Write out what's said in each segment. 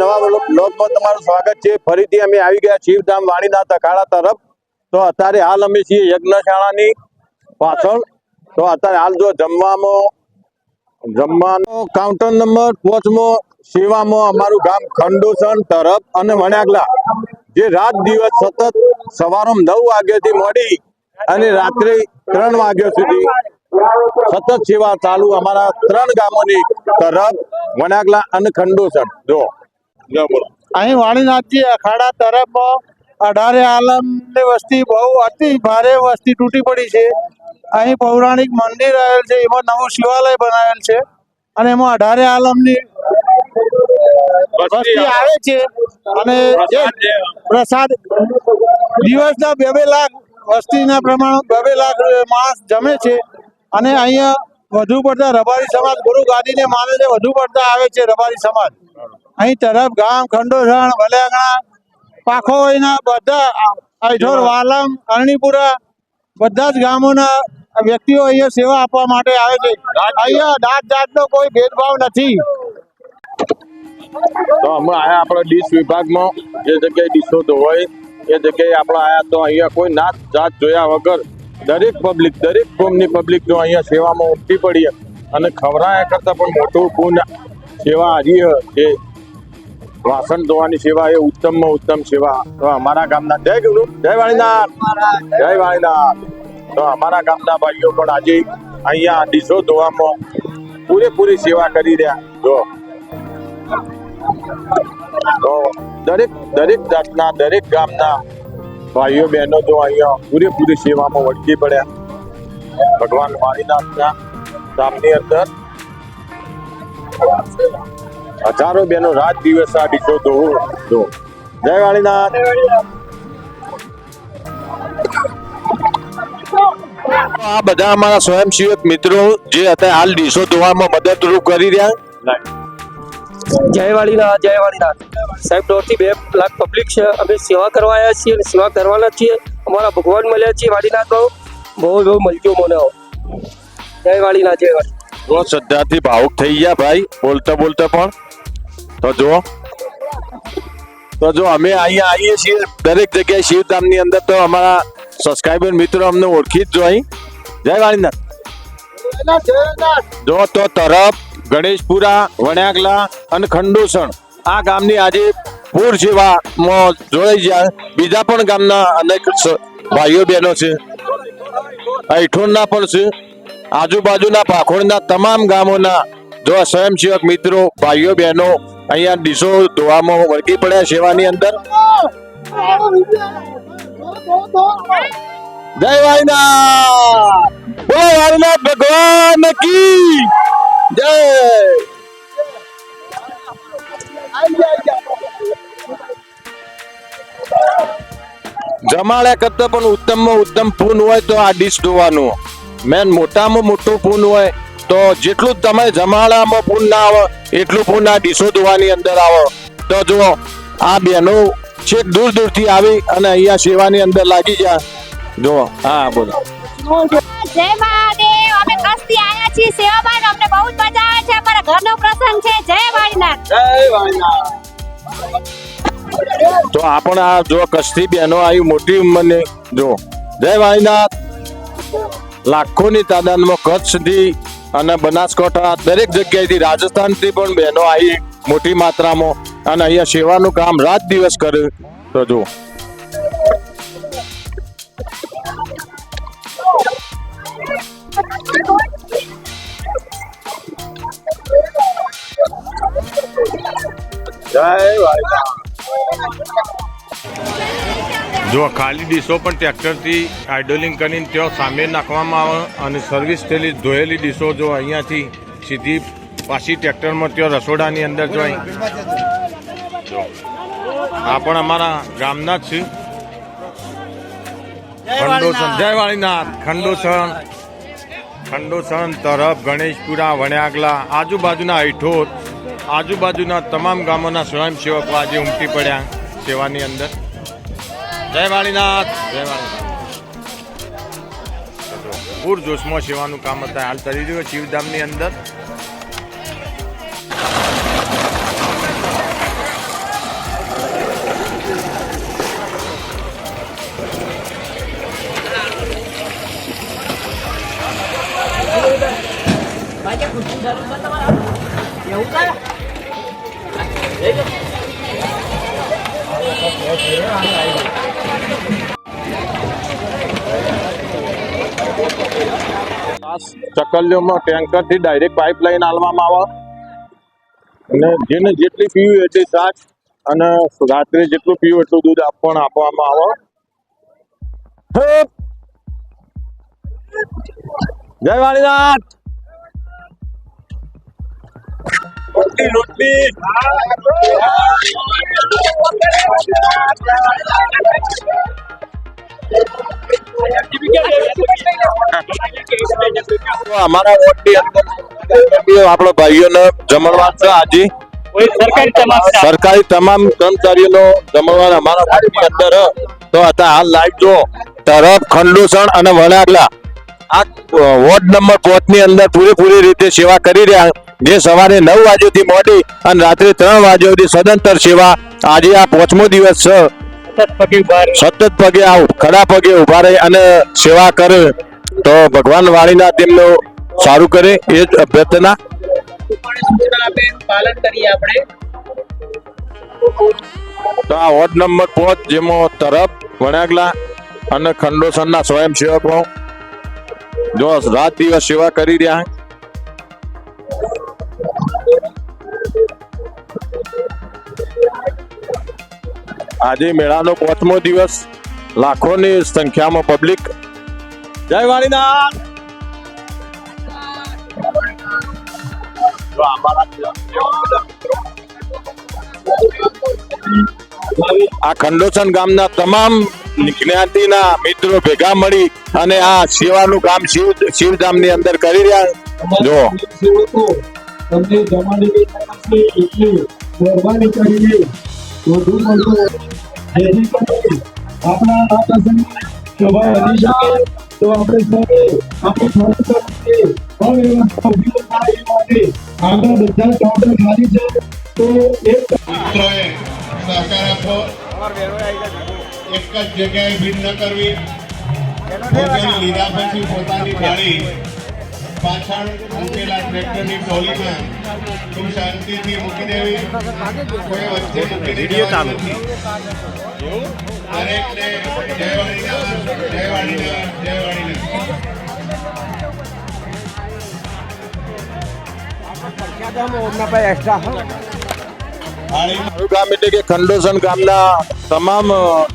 નવા બ્લોગમાં તમારું સ્વાગત છે. ફરીથી અમે આવી ગયા શિવધામ વાણીનાથ અખાડા તરફ. તો અત્યારે હાલ અમે છીએ યજ્ઞશાળાની પાછળ. તો અત્યારે હાલ જો જમવામાં જમવાનો કાઉન્ટર નંબર પોચમો સેવામાં અમારું ગામ ખંડોસણ તરફ અને વણાગલા જે રાત દિવસ સતત સવારમાં નવ વાગ્યાથી મોડી અને રાત્રે ત્રણ વાગ્યા સુધી સતત સેવા ચાલુ અમારા ત્રણ ગામોની તરફ વણાગલા અને ખંડોસણ. જો અહીં વાણીનાથજી અખાડા તરફ અઢારે આલમની વસ્તી બહુ અતિ ભારે વસ્તી તૂટી પડી છે. અહીં પૌરાણિક મંદિર આવેલ છે. એમાં નવું શિવાલય બનાવેલ છે. અને એમાં અઢારે આલમની વસ્તી આવે છે. અને પ્રસાદ દિવસના બે બે લાખ વસ્તીના પ્રમાણ બે બે લાખ માણસ જમે છે. અને અહીંયા વધુ પડતા રબારી સમાજ ગુરુ ગાદીને માને છે. વધુ પડતા આવે છે રબારી સમાજ. અહીં તરફ ગામ ખંડોસણ વલિયાગણા પાખોઈના બધા આઈઠોર વાલમ અરણીપુરા બધા જ ગામોના વ્યક્તિઓ અહીંયા સેવા આપવા માટે આવે છે. અહીંયા જાત જાતનો કોઈ ભેદભાવ નથી. તો હમણાં આયા આપણે ડીશ વિભાગમાં જે જગ્યાએ ડીશો ધોવાય એ જગ્યાએ આપણે આયા તો અહીંયા કોઈ નાત જાત જોયા વગર દરેક પબ્લિક દરેક કોમની પબ્લિક જો અહીંયા સેવામાં ઉમટી પડી અને ખવરાયા કરતા પણ મોટું પૂર્ણ સેવા હારીએ છે વાસણ ધોવાની સેવા એ ઉત્તમમાં ઉત્તમ સેવા. તો અમારા ગામના જય ગુરુ, જય વાણીનાથ. જય વાણીનાથ. તો અમારા ગામના ભાઈઓ પણ આજે અહીંયા ડીશો ધોવામાં પૂરેપૂરી સેવા કરી રહ્યા. જો. તો દરેક દરેક જાતના, દરેક ગામના ભાઈઓ, બહેનો જો અહીંયા પૂરેપૂરી સેવામાં વળગી પડ્યા. ભગવાન વાણીનાથના ધામની અંદર હજારો બહેનો રાત દિવસ આ દીકરો ધોવું જય વાળીનાથ આ બધા અમારા સ્વયંસેવક મિત્રો જે અત્યારે હાલ ડીશો ધોવામાં મદદરૂપ કરી રહ્યા. જય વાળીનાથ જય વાળીનાથ. સાહેબ દોઢથી બે લાખ પબ્લિક છે. અમે સેવા કરવા આવ્યા છીએ અને સેવા કરવાના છીએ. અમારા ભગવાન મળ્યા છીએ વાળીનાથ બહુ બહુ બહુ મળજો મને જય વાળીનાથ જય વાળી બહુ શ્રદ્ધાથી ભાવુક થઈ ગયા ભાઈ. બોલતા બોલતા પણ. તો જો તો જો અમે અહીંયા આવીએ છીએ દરેક જગ્યાએ શિવધામની અંદર. તો અમારા સબસ્ક્રાઈબર મિત્રો અમને ઓળખી જ જોઈ જય વાણીનાથ જો તો તરફ ગણેશપુરા વણ્યાગલા અને ખંડોસણ. આ ગામની આજે પૂર સેવામાં જોડાઈ જાય બીજા પણ ગામના અનેક ભાઈઓ બહેનો છે. અઠોણના પણ છે. આજુબાજુના પાખોડના તમામ ગામોના જો સ્વયંસેવક મિત્રો, ભાઈઓ, બહેનો, અહીંયા ડીશો ધોવામાં વળગી પડ્યા સેવાની અંદર? જય વાયનાથ બોલો વાયનાથ ભગવાન કી જય! જમાડ્યા કરતા પણ ઉત્તમમાં ઉત્તમ પૂન હોય તો આ ડીશ ધોવાનું. મેન મોટામાં મોટું પૂન હોય. તો જેટલું તમે જમાડામાં પૂન ના આવે એટલું પૂન આ ડીશો ધોવાની અંદર આવો. તો જો આ બહેનો છેક દૂર દૂરથી આવી અને અહીંયા સેવાની અંદર લાગી જાય જો હા બોલો. જય મહાદેવ અમે કસ્તી આયા છીએ સેવામાં અમને બહુ જ મજા આવે છે. અમારા ઘરનો પ્રસંગ છે. જય વાળીનાથ. તો આપણે આ જો કચ્છથી બહેનો આવી મોટી ઉંમરની જો જય વાણીનાથ લાખોની તાદાદમાં કચ્છથી અને બનાસકાંઠા દરેક જગ્યાએથી રાજસ્થાનથી પણ બહેનો આવી મોટી માત્રામાં અને અહીંયા સેવાનું કામ રાત દિવસ કરે. તો જુઓ. જય વાણીનાથ જો ખાલી ડીશો પણ ટ્રેક્ટરથી આઇડોલિંગ કરીને ત્યાં સામે નાખવામાં આવે અને સર્વિસ થયેલી ધોયેલી ડીશો જો અહીંયાથી સીધી પાછી ટ્રેક્ટરમાં ત્યાં રસોડાની અંદર જો આ પણ અમારા ગામના જ છે. ખંડોસણ જય વાળીનાથ. ખંડોસણ ખંડોસણ તરફ ગણેશપુરા વણ્યાગલા આજુબાજુના હૈઠોત આજુબાજુના તમામ ગામોના સ્વયંસેવકો આજે ઉમટી પડ્યા સેવાની અંદર. જય વાળીનાથ જય વાળીનાથ. પૂર જોશમાં સેવાનું કામ અત્યારે હાલ કરી રહ્યું શિવધામની અંદર. ચકલીઓમાં ટેન્કરથી ડાયરેક્ટ પાઇપલાઇન આલવામાં આવે. અને જેને જેટલી પીવું એટલી શાક અને રાત્રે જેટલું પીવું એટલું દૂધ પણ આપવામાં આવે. જય વાણીનાથ આપણો ભાઈઓને જમણવાર છે આજે. સરકારી તમામ કર્મચારીઓનો જમણવાર અમારા વોર્ડની અંદર તો અત્યારે હાલ લાઈટ જો તરફ ખંડુસણ અને વણાગલા આ વોર્ડ નંબર પાંચની અંદર પૂરેપૂરી રીતે સેવા કરી રહ્યા. જે સવારે નવ વાગ્યાથી મોડી અને રાત્રે ત્રણ વાગ્યા સુધી સદંતર સેવા. આજે આ પાંચમો દિવસ છે. સતત પગે આ ખડા પગે ઊભા રહે અને સેવા કરે. તો ભગવાન વાણીના તેમનું સારું કરે એ જ અભ્યર્થના. પાલન કરીએ આપણે. તો આ વોર્ડ નંબર પાંચ જેમાં તરફ વણાગલા અને ખંડોસરના સ્વયંસેવકો. જો રાત દિવસ સેવા કરી રહ્યા આજે મેળાનો પાંચમો દિવસ. લાખોની સંખ્યામાં પબ્લિક જય વાણીનાથ આ ખંડોસન ગામના તમામ જ્ઞાતિના મિત્રો ભેગા મળી અને આ સેવાનું કામ શિવ શિવધામની અંદર કરી રહ્યા. જો. તમને મહેરબાની કરીને આપણા આ શકે તો આપણે સૌએ આપણે કાઉન્ટર ખાલી છે તો એક એક જ જગ્યાએ ભીડ ન કરવી. લીધા પછી પોતાની થાળી પાછળ મૂકેલા ટ્રેક્ટરની ટોલીમાં ખૂબ શાંતિથી મૂકી દેવી. કોઈ વચ્ચે જવાનું નથી. દરેકને જય વાણીનાથ જય વાણીનાથ જય વાણીનાથ ગામ એટલે કે ખંડોસન ગામના તમામ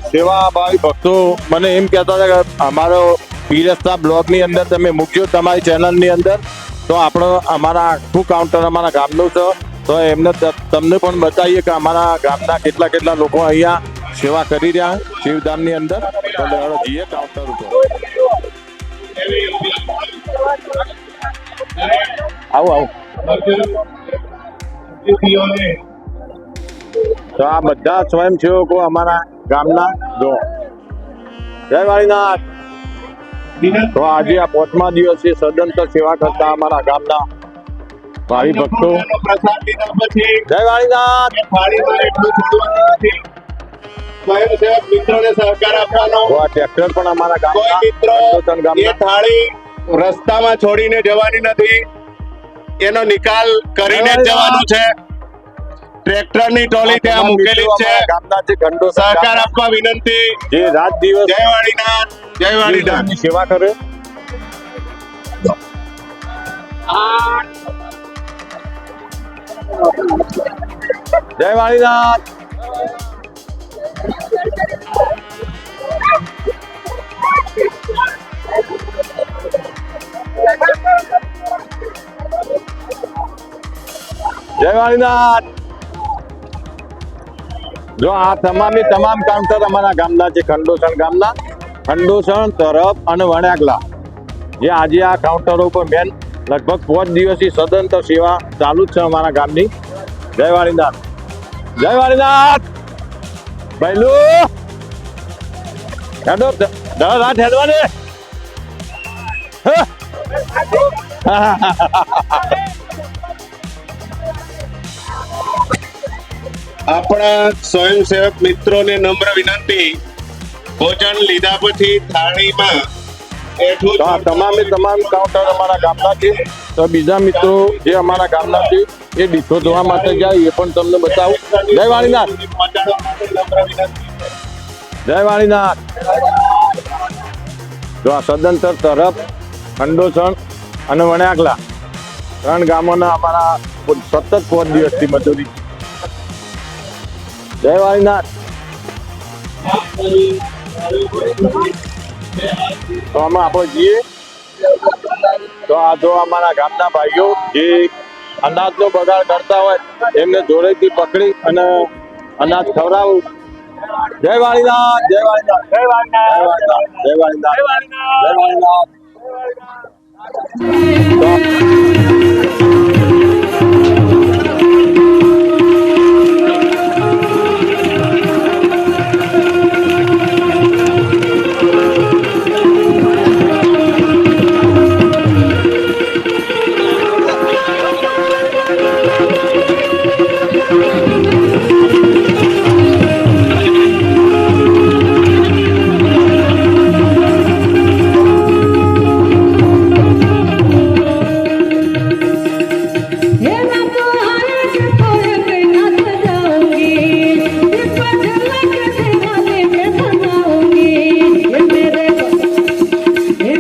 સેવાભાવી ભક્તો મને એમ કહેતા હતા કે અમારો પીરસ્તા બ્લોકની અંદર તમે મૂક્યો તમારી ચેનલની અંદર, તો આપણો, અમારા આખું કાઉન્ટર અમારા ગામનું છે. તો એમને તમને પણ બતાવીએ કે અમારા ગામના કેટલા કેટલા લોકો અહીંયા સેવા કરી રહ્યા શિવધામની અંદર. જઈએ કાઉન્ટર ઉપર. આવો આવો. તો આ બધા સ્વયંસેવકો અમારા ગામના જો. જય વાળીનાથ તો આજે આ પાંચમા દિવસે સદંતર સેવા કરતા અમારા ગામના ભાવિ ભક્તો. જય વાળીનાથ! થાળીમાં એટલું છોડવાનું નથી. સ્વયંસેવક મિત્રોને સહકાર આપવાનો. ટ્રેક્ટર પણ અમારા ગામના મિત્રો એ થાળી રસ્તામાં છોડીને જવાની નથી. એનો નિકાલ કરીને જવાનું છે. ટ્રેક્ટરની ટોલી ત્યાં મૂકેલી છે. સહકાર આપવા વિનંતી. જે રાત દિવસ જય વાણીનાથ જય વાણીનાથ સેવા કરે. જય વાણીનાથ જય વાણીનાથ જો આ તમામે તમામ કાઉન્ટર અમારા ગામના છે ખંડોસણ ગામના, ખંડોસણ તરફ અને વણાકલા જે આજે આ કાઉન્ટરો ઉપર મેન લગભગ પાંચ દિવસથી સદંતર સેવા ચાલુ જ છે અમારા ગામની. જય વાણીનાથ જય વાણીનાથ ભાઈલુ! હેડો દસ હાથ હેડવાને. આપણા સ્વયંસેવક મિત્રોને નમ્ર વિનંતી, ભોજન લીધા પછી થાળીમાં તમામે તમામ કાઉન્ટર અમારા ગામના છે. તો બીજા મિત્રો જે અમારા ગામના છે, એ ડીઠો ધોવા માટે જાય, એ પણ તમને બતાવું. જય વાણીનાથ. જય વાણીનાથ જો આ સદંતર તરફ ખંડોસણ અને વણાકલા ત્રણ ગામોના અમારા સતત પાંચ દિવસથી મજૂરી જય વાણીનાથ તો આમાં આપણે જઈએ. તો આ જો અમારા ગામના ભાઈઓ જે અનાજનો બગાડ કરતા હોય, એમને જોડેથી પકડી અને અનાજ ખવડાવું. જય વાણીનાથ જય વાણીનાથ જય વાણીનાથ જય વાણીનાથ જય વાણીનાથ જય વાણીનાથ તો